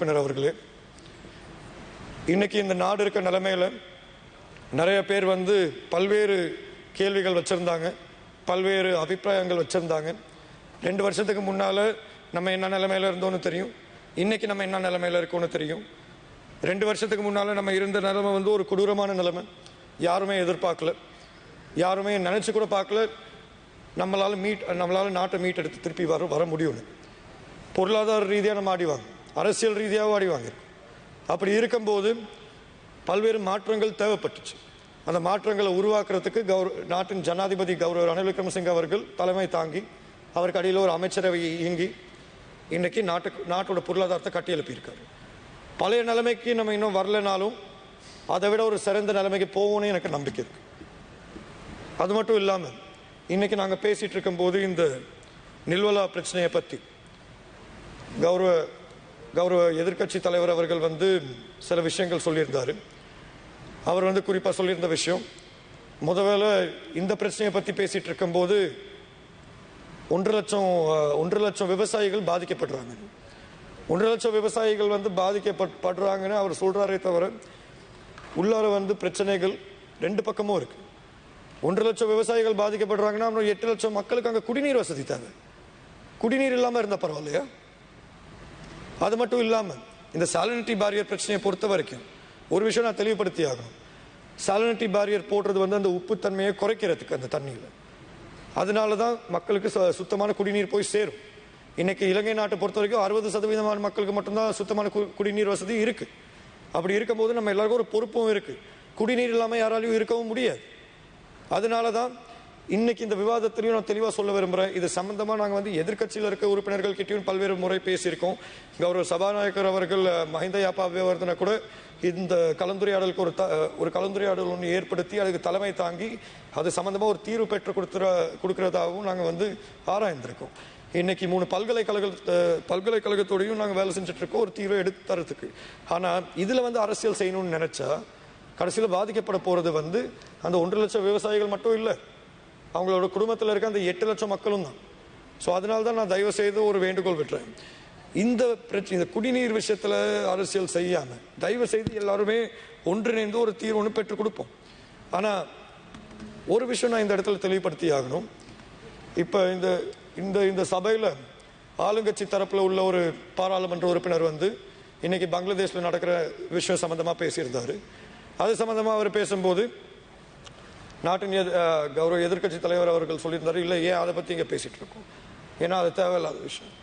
உறுப்பினர் அவர்களே இன்னைக்கு இந்த நாடு இருக்க நிலைமையில நிறைய பேர் வந்து பல்வேறு கேள்விகள் வச்சுருந்தாங்க பல்வேறு அபிப்பிராயங்கள் வச்சுருந்தாங்க. ரெண்டு வருஷத்துக்கு முன்னால் நம்ம என்ன நிலமையில் இருந்தோம்னு தெரியும். இன்றைக்கி நம்ம என்ன நிலமையில் இருக்கோம்னு தெரியும். ரெண்டு வருஷத்துக்கு முன்னால் நம்ம இருந்த நிலைமை வந்து ஒரு கொடூரமான நிலைமை. யாருமே எதிர்பார்க்கல. யாருமே நினச்சி கூட பார்க்கல. நம்மளால் மீட் நம்மளால் நாட்டை மீட் எடுத்து திருப்பி வர வர முடியும்னு பொருளாதார ரீதியாக நம்ம ஆடிவாங்க அரசியல் ரீதியாகவும் ஆடிவாங்க அப்படி இருக்கும்போது பல்வேறு மாற்றங்கள் தேவைப்பட்டுச்சு. அந்த மாற்றங்களை உருவாக்குறதுக்கு கௌரவ நாட்டின் ஜனாதிபதி கௌரவ ரணில் விக்ரமசிங்க அவர்கள் தலைமை தாங்கி அவருக்கு அடியில் ஒரு அமைச்சரவை இயங்கி இன்னைக்கு நாட்டுக்கு நாட்டோட பொருளாதாரத்தை கட்டியெழுப்பியிருக்காரு பழைய நிலைமைக்கு நம்ம இன்னும் வரலனாலும் அதை விட ஒரு சிறந்த நிலைமைக்கு போவோம்னு எனக்கு நம்பிக்கை இருக்கு. அது மட்டும் இல்லாமல் இன்றைக்கி நாங்கள் பேசிகிட்டு இருக்கும்போது இந்த நில்வலா பிரச்சனையை பற்றி கௌரவ கௌரவ எதிர்க்கட்சி தலைவர் அவர்கள் வந்து சில விஷயங்கள் சொல்லியிருந்தாரு. அவர் வந்து குறிப்பாக சொல்லியிருந்த விஷயம் முதல்ல இந்த பிரச்சனையை பற்றி பேசிகிட்டு இருக்கும்போது ஒன்று லட்சம் ஒன்று ஒன்றரை லட்சம் விவசாயிகள் பாதிக்கப்படுறாங்க. ஒன்று லட்சம் விவசாயிகள் வந்து பாதிக்கப்படுறாங்கன்னு அவர் சொல்கிறாரே தவிர உள்ளார வந்து பிரச்சனைகள் ரெண்டு பக்கமும் இருக்குது ஒன்று லட்சம் விவசாயிகள் பாதிக்கப்படுறாங்கன்னா அப்புறம் எட்டு லட்சம் மக்களுக்கு அங்கே குடிநீர் வசதி தேவை. குடிநீர் இல்லாமல் இருந்தால் பரவாயில்லையா? அது மட்டும் இல்லாமல் இந்த சாலினிட்டி பாரியர் பிரச்சனையை பொறுத்த வரைக்கும் ஒரு விஷயம் நான் தெளிவுபடுத்தி ஆகணும். சாலினிட்டி பாரியர் போடுறது வந்து அந்த உப்புத்தன்மையை குறைக்கிறதுக்கு அந்த தண்ணியில். அதனால தான் மக்களுக்கு சுத்தமான குடிநீர் போய் சேரும். இன்னைக்கு இலங்கை நாட்டை பொறுத்த வரைக்கும் அறுபது சதவீதமான மக்களுக்கு மட்டும்தான் சுத்தமான கு- குடிநீர் வசதி இருக்குது அப்படி இருக்கும்போது நம்ம எல்லாருக்கும் ஒரு பொறுப்பும் இருக்குது குடிநீர் இல்லாமல் யாராலையும் இருக்கவும் முடியாது. அதனால தான் இன்னைக்கு இந்த விவாதத்திலையும் நான் தெளிவாக சொல்ல விரும்புகிறேன் இது சம்பந்தமாக நாங்கள் வந்து எதிர்க்கட்சியில் இருக்க உறுப்பினர்கள் கிட்டையும் பல்வேறு முறை பேசியிருக்கோம். கௌரவ சபாநாயகர் அவர்கள் மஹிந்த யாப்பா விவர்த்தனை கூட இந்த கலந்துரையாடலுக்கு ஒரு த- ஒரு கலந்துரையாடல் ஒன்று ஏற்படுத்தி அதுக்கு தலைமை தாங்கி அது சம்மந்தமாக ஒரு தீர்வு பெற்று கொடுத்துற கொடுக்கறதாகவும் நாங்கள் வந்து ஆராய்ந்திருக்கோம். இன்னைக்கு மூணு பல்கலைக்கழக பல்கலைக்கழகத்தோடையும் நாங்கள் வேலை செஞ்சுட்டு இருக்கோம் ஒரு தீர்வை எடுத்து தரத்துக்கு. ஆனால் இதில் வந்து அரசியல் செய்யணும்னு நினச்சா கடைசியில் பாதிக்கப்பட போகிறது வந்து அந்த ஒன்றரை லட்சம் விவசாயிகள் மட்டும் இல்லை. அவங்களோட குடும்பத்தில் இருக்க அந்த எட்டு லட்சம் மக்களும் தான். ஸோ அதனால தான் நான் தயவு செய்து ஒரு வேண்டுகோள் விட்டுறேன் இந்த பிரச்சனை இந்த குடிநீர் விஷயத்தில் அரசியல் செய்யாமல் தயவு செய்து எல்லாருமே ஒன்றிணைந்து ஒரு தீர்வு ஒன்று பெற்றுக் கொடுப்போம். ஆனால் ஒரு விஷயம் நான் இந்த இடத்துல தெளிவுபடுத்தி ஆகணும். இப்போ இந்த இந்த இந்த சபையில் ஆளுங்கட்சி தரப்பில் உள்ள ஒரு பாராளுமன்ற உறுப்பினர் வந்து இன்னைக்கு பங்களாதேஷ்ல நடக்கிற விஷயம் சம்மந்தமாக பேசியிருந்தாரு. அது சம்மந்தமாக அவர் பேசும்போது நாட்டின் கௌரவ எதிர்க்கட்சி தலைவர் அவர்கள் சொல்லியிருந்தாரு இல்லை ஏன் அதை பற்றி இங்கே பேசிகிட்டு இருக்கோம் ஏன்னா அது தேவையில்லாத விஷயம்.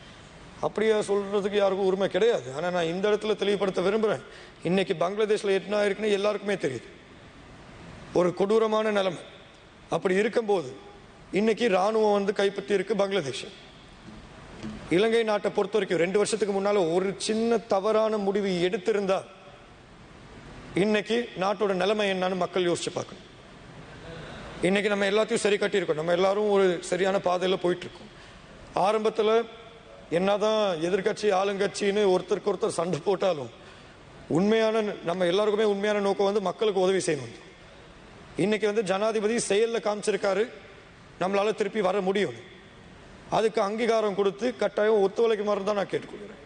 அப்படியே சொல்கிறதுக்கு யாருக்கும் உரிமை கிடையாது. ஆனால் நான் இந்த இடத்துல தெளிவுபடுத்த விரும்புறேன். இன்னைக்கு பங்களாதேஷில் என்ன இருக்குன்னு எல்லாருக்குமே தெரியுது. ஒரு கொடூரமான நிலைமை. அப்படி இருக்கும்போது இன்னைக்கு ராணுவம் வந்து கைப்பற்றி இருக்கு பங்களாதேஷ். இலங்கை நாட்டை பொறுத்த வரைக்கும் ரெண்டு வருஷத்துக்கு முன்னால் ஒரு சின்ன தவறான முடிவு எடுத்திருந்தா இன்னைக்கு நாட்டோட நிலைமை என்னன்னு மக்கள் யோசிச்சு பார்க்கணும். இன்னைக்கு நம்ம எல்லாத்தையும் சரி கட்டியிருக்கோம். நம்ம எல்லாரும் ஒரு சரியான பாதையில் போயிட்டு இருக்கோம் என்ன என்னதான் எதிர்க்கட்சி ஆளுங்கட்சின்னு ஒருத்தருக்கு ஒருத்தர் சண்டை போட்டாலும் உண்மையான நம்ம எல்லாருக்குமே உண்மையான நோக்கம் வந்து மக்களுக்கு உதவி செய்யணும். இன்னைக்கு வந்து ஜனாதிபதி செயலில் காமிச்சிருக்காரு. நம்மளால திருப்பி வர முடியும். அதுக்கு அங்கீகாரம் கொடுத்து கட்டாயம் ஒத்துழைக்குமாறு தான் நான் கேட்டுக்கொள்கிறேன்.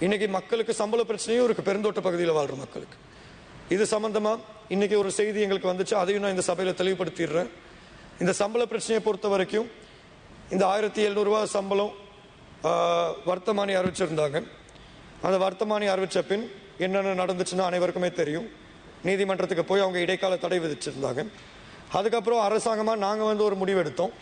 இன்னைக்கு மக்களுக்கு சம்பள பிரச்சனையும் இருக்கு. பெருந்தோட்ட பகுதியில் வாழ்ற மக்களுக்கு. இது சம்பந்தமா இன்னைக்கு ஒரு செய்தி எங்களுக்கு வந்துச்சு. அதையும் நான் இந்த சபையில் தெளிவுபடுத்திடுறேன். இந்த சம்பள பிரச்சனையை பொறுத்த வரைக்கும் இந்த ஆயிரத்தி எழுநூறுவா சம்பளம் வர்த்தமானி அறிவிச்சிருந்தாங்க. அந்த வர்த்தமானி அறிவித்த பின் என்னென்ன நடந்துச்சுன்னு அனைவருக்குமே தெரியும். நீதிமன்றத்துக்கு போய் அவங்க இடைக்கால தடை விதிச்சிருந்தாங்க. அதுக்கப்புறம் அரசாங்கமாக நாங்கள் வந்து ஒரு முடிவு எடுத்தோம்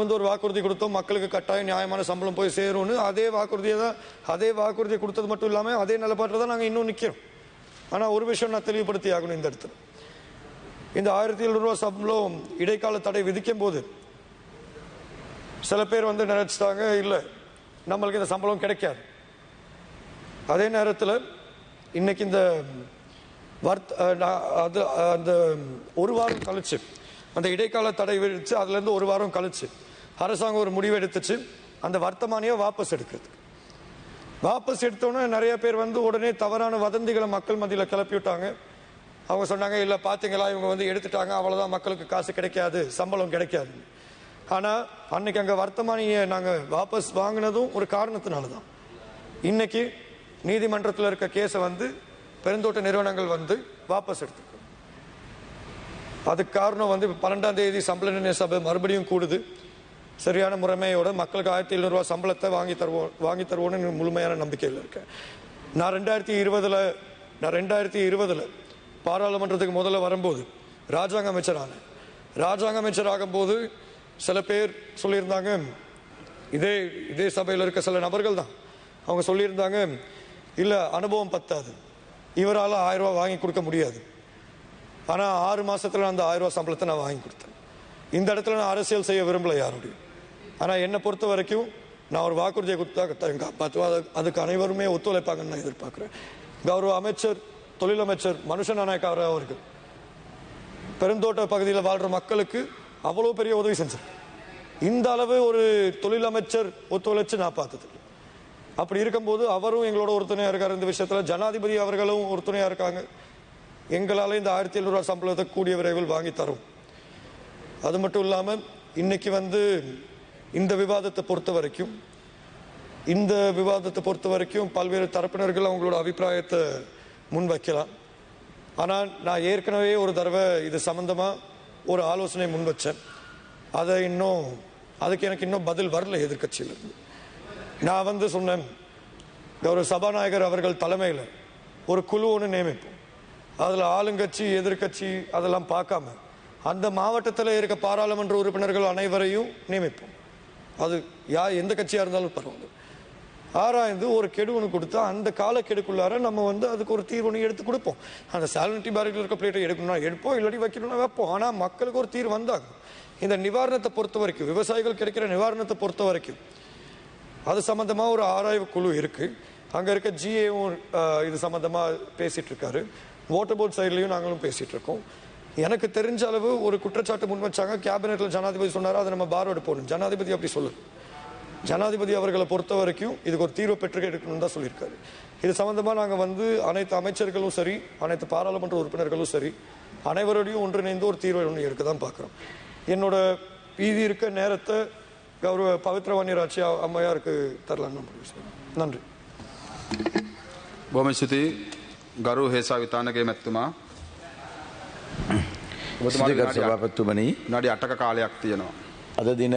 வந்து ஒரு வாக்குறுதி கொடுத்தோம். மக்களுக்கு கட்டாயம் நியாயமான சம்பளம் போய் சேரும்னு. அதே வாக்குறுதியை தான் அதே வாக்குறுதியை கொடுத்தது மட்டும் இல்லாமல் அதே நிலப்பாட்டில் தான் நாங்கள் இன்னும் நிற்கிறோம் ஆனால் ஒரு விஷயம் நான் தெளிவுபடுத்தி ஆகணும் இந்த இடத்துல. இந்த ஆயிரத்தி எழுநூறுவா சம்பளம் இடைக்கால தடை விதிக்கும் போது சில பேர் வந்து நினைச்சிட்டாங்க இல்லை நம்மளுக்கு இந்த சம்பளம் கிடைக்காது. அதே நேரத்தில் இன்னைக்கு இந்த வர்த் நான் அது அந்த ஒரு வாரம் கழிச்சு அந்த இடைக்கால தடை விதிச்சு அதுலேருந்து ஒரு வாரம் கழிச்சு அரசாங்கம் ஒரு முடிவு எடுத்துச்சு அந்த வர்த்தமானியை வாபஸ் எடுக்கிறது வாபஸ் எடுத்தோன்னே நிறைய பேர் வந்து உடனே தவறான வதந்திகளை மக்கள் மத்தியில் கிளப்பி விட்டாங்க அவங்க சொன்னாங்க இல்லை பார்த்தீங்களா இவங்க வந்து எடுத்துட்டாங்க அவ்வளோதான் மக்களுக்கு காசு கிடைக்காது சம்பளம் கிடைக்காது. ஆனால் அன்னைக்கு அங்கே வர்த்தமானியை நாங்கள் வாபஸ் வாங்கினதும் ஒரு காரணத்தினால தான் இன்னைக்கு நீதிமன்றத்தில் இருக்க கேஸை வந்து பெருந்தோட்ட நிறுவனங்கள் வந்து வாபஸ் எடுத்துக்கணும் அதுக்கு காரணம் வந்து பன்னெண்டாம் தேதி சம்பள நிர்ணய சபை மறுபடியும் கூடுது. சரியான முறைமையோட மக்களுக்கு ஆயிரத்தி எழுநூறுவா சம்பளத்தை வாங்கி தருவோம் வாங்கி தருவோம்னு முழுமையான நம்பிக்கையில் இருக்கேன் நான் ரெண்டாயிரத்தி இருபதில் நான் ரெண்டாயிரத்தி இருபதில் பாராளுமன்றத்துக்கு முதல்ல வரும்போது ராஜாங்க அமைச்சர் ஆனேன் ராஜாங்க அமைச்சர் ஆகும்போது சில பேர் சொல்லியிருந்தாங்க இதே இதே சபையில் இருக்க சில நபர்கள் தான். அவங்க சொல்லியிருந்தாங்க இல்லை அனுபவம் பத்தாது. இவரால் ஆயிரரூவா வாங்கி கொடுக்க முடியாது. ஆனால் ஆறு மாதத்தில் அந்த ஆயிரரூவா சம்பளத்தை நான் வாங்கி கொடுத்தேன். இந்த இடத்துல நான் அரசியல் செய்ய விரும்பலை யாருடைய ஆனால் என்னை பொறுத்த வரைக்கும் நான் ஒரு வாக்குறுதியை கொடுத்தா எங்க காப்பாற்றுவோம் அது அதுக்கு அனைவருமே ஒத்துழைப்பாங்கன்னு நான் எதிர்பார்க்குறேன். கௌரவ அமைச்சர் தொழில் அமைச்சர் மனுஷன் நாயக்கார அவர்கள் பெருந்தோட்ட பகுதியில் வாழ்கிற மக்களுக்கு அவ்வளோ பெரிய உதவி செஞ்சார் இந்த அளவு ஒரு தொழில் அமைச்சர் ஒத்துழைச்சு நான் பார்த்தது. அப்படி இருக்கும்போது அவரும் எங்களோட ஒருத்துணையாக இருக்கார். இந்த விஷயத்தில் ஜனாதிபதி அவர்களும் ஒருத்துணையாக இருக்காங்க. எங்களால் இந்த ஆயிரத்தி எழுநூறு சம்பளத்தை கூடிய விரைவில் வாங்கி தரும் அது மட்டும் இல்லாமல் இன்னைக்கு வந்து இந்த விவாதத்தை பொறுத்த வரைக்கும் இந்த விவாதத்தை பொறுத்த வரைக்கும் பல்வேறு தரப்பினர்கள் அவங்களோட அபிப்பிராயத்தை முன் வைக்கலாம் ஆனால் நான் ஏற்கனவே ஒரு தடவை இது சம்மந்தமாக ஒரு ஆலோசனை முன் வச்சேன் அதை இன்னும் அதுக்கு எனக்கு இன்னும் பதில் வரல எதிர்கட்சியிலிருந்து நான் வந்து சொன்னேன் ஒரு சபாநாயகர் அவர்கள் தலைமையில் ஒரு குழு ஒன்று நியமிப்போம். அதில் ஆளுங்கட்சி எதிர்க்கட்சி அதெல்லாம் பார்க்காம அந்த மாவட்டத்தில் இருக்க பாராளுமன்ற உறுப்பினர்கள் அனைவரையும் நியமிப்போம். அது யார் எந்த கட்சியாக இருந்தாலும் பரவாயில்ல. ஆராய்ந்து ஒரு கெடு ஒன்று கொடுத்தா அந்த காலக்கெடுக்குள்ளார நம்ம வந்து அதுக்கு ஒரு தீர்வு ஒன்று எடுத்து கொடுப்போம். அந்த சாலனிட்டி பேரட்டில் இருக்க பிளேட்டை எடுக்கணும்னா எடுப்போம் இல்லாட்டி வைக்கணும்னா வைப்போம். ஆனால் மக்களுக்கு ஒரு தீர்வு வந்தாங்க இந்த நிவாரணத்தை பொறுத்த வரைக்கும் விவசாயிகள் கிடைக்கிற நிவாரணத்தை பொறுத்த வரைக்கும் அது சம்மந்தமாக ஒரு ஆராய்வு குழு இருக்குது அங்கே இருக்க ஜிஏவும் இது சம்மந்தமாக பேசிகிட்டு இருக்காரு. வாட்டர் போர்ட் சைட்லேயும் நாங்களும் பேசிகிட்டு இருக்கோம். எனக்கு தெரிஞ்ச அளவு ஒரு குற்றச்சாட்டு முன் வச்சாங்க. கேபினெட்டில் ஜனாதிபதி சொன்னார் அதை நம்ம பாரோடு போகணும் ஜனாதிபதி அப்படி சொல்லு ஜனாதிபதி அவர்களை பொறுத்த வரைக்கும் இதுக்கு ஒரு தீர்வு பெற்று எடுக்கணும்னு தான் சொல்லியிருக்காரு. இது சம்மந்தமாக நாங்கள் வந்து அனைத்து அமைச்சர்களும் சரி அனைத்து பாராளுமன்ற உறுப்பினர்களும் சரி அனைவரோடையும் ஒன்றிணைந்து ஒரு தீர்வு ஒன்று எடுக்க தான் பார்க்குறோம் என்னோட பீதி இருக்க நேரத்தை கௌரவ பவித்ரவாணி ராட்சி அம்மையாருக்கு தரலான்னு முடிவு நன்றி. பொமசுதி கரு ஹேசா வித்தானகே மெத்துமா ඔබතුමා සභාපතිතුමනි නඩි 8ක කාලයක් තියෙනවා. අද දින